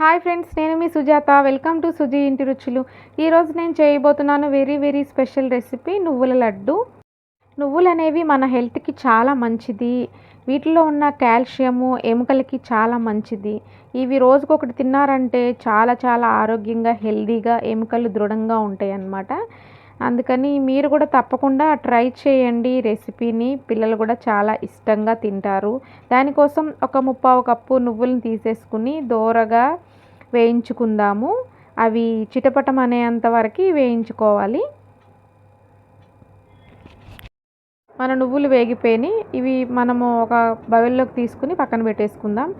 Hi friends నేను మీ Sujatha. Welcome to Suji ఇంటి రుచులు. ఈరోజు నేను చేయబోతున్నాను వెరీ వెరీ స్పెషల్ రెసిపీ నువ్వుల లడ్డు. నువ్వులు అనేవి మన హెల్త్కి చాలా మంచిది. వీటిలో ఉన్న కాల్షియము ఎముకలకి చాలా మంచిది. ఇవి రోజుకొకటి తిన్నారంటే చాలా చాలా ఆరోగ్యంగా హెల్దీగా ఎముకలు దృఢంగా ఉంటాయి అన్నమాట అందుకని మీరు కూడా తప్పకుండా ట్రై చేయండి రెసిపీని. పిల్లలు కూడా చాలా ఇష్టంగా తింటారు. దానికోసం ఒక ముప్పావు కప్పు నువ్వులను తీసేసుకుని దోరగా వేయించుకుందాము. అవి చిటపటం అనేంత వరకు వేయించుకోవాలి. మన నువ్వులు వేగిపోయినాయి. ఇవి మనము ఒక బవెల్లోకి తీసుకుని పక్కన పెట్టేసుకుందాం.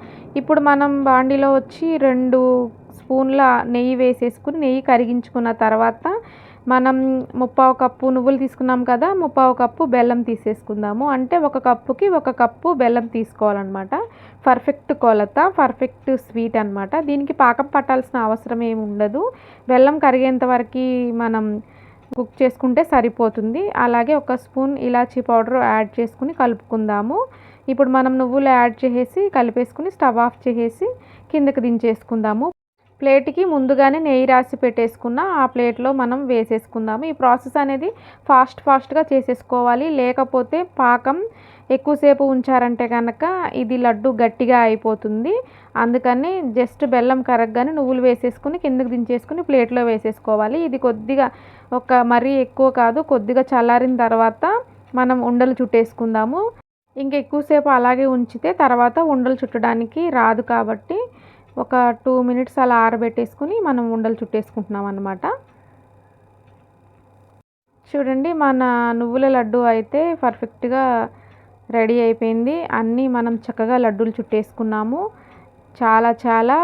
ఇప్పుడు మనం బాండీలో వచ్చి రెండు స్పూన్ల నెయ్యి వేసేసుకుని నెయ్యి కరిగించుకున్న తర్వాత మనం ముప్పావు కప్పు నువ్వులు తీసుకున్నాం కదా ముప్పావు కప్పు బెల్లం తీసేసుకుందాము. అంటే ఒక కప్పుకి ఒక కప్పు బెల్లం తీసుకోవాలన్నమాట. పర్ఫెక్ట్ కొలత పర్ఫెక్ట్ స్వీట్ అనమాట దీనికి పాకం పట్టాల్సిన అవసరం ఏమి ఉండదు. బెల్లం కరిగేంత వరకు మనం కుక్ చేసుకుంటే సరిపోతుంది. అలాగే ఒక స్పూన్ ఇలాచీ పౌడర్ యాడ్ చేసుకుని కలుపుకుందాము. ఇప్పుడు మనం నువ్వులు యాడ్ చేసేసి కలిపేసుకుని స్టవ్ ఆఫ్ చేసేసి కిందకి దించేసుకుందాము. ప్లేట్కి ముందుగానే నెయ్యి రాసి పెట్టేసుకున్న ఆ ప్లేట్లో మనం వేసేసుకుందాము. ఈ ప్రాసెస్ అనేది ఫాస్ట్ ఫాస్ట్గా చేసేసుకోవాలి. లేకపోతే పాకం ఎక్కువసేపు ఉంచారంటే కనుక ఇది లడ్డు గట్టిగా అయిపోతుంది. అందుకని జస్ట్ బెల్లం కరగ్గానే నువ్వులు వేసేసుకుని కిందకి దించేసుకుని ప్లేట్లో వేసేసుకోవాలి. ఇది కొద్దిగా ఒక మరీ ఎక్కువ కాదు కొద్దిగా చల్లారిన తర్వాత మనం ఉండలు చుట్టేసుకుందాము. ఇంకా ఎక్కువసేపు అలాగే ఉంచితే తర్వాత ఉండలు చుట్టడానికి రాదు కాబట్టి ఒక టూ మినిట్స్ అలా ఆరబెట్టేసుకుని మనం ఉండలు చుట్టేసుకుంటున్నాం అనమాట చూడండి మన నువ్వుల లడ్డు అయితే పర్ఫెక్ట్గా రెడీ అయిపోయింది. అన్నీ మనం చక్కగా లడ్డూలు చుట్టేసుకున్నాము. చాలా చాలా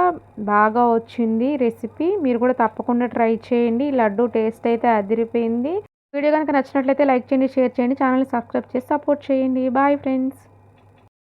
బాగా వచ్చింది రెసిపీ. మీరు కూడా తప్పకుండా ట్రై చేయండి. లడ్డు టేస్ట్ అయితే అదిరిపోయింది. వీడియో కనుక నచ్చినట్లయితే లైక్ చేయండి షేర్ చేయండి ఛానల్ని సబ్స్క్రైబ్ చేసి సపోర్ట్ చేయండి. Bye friends.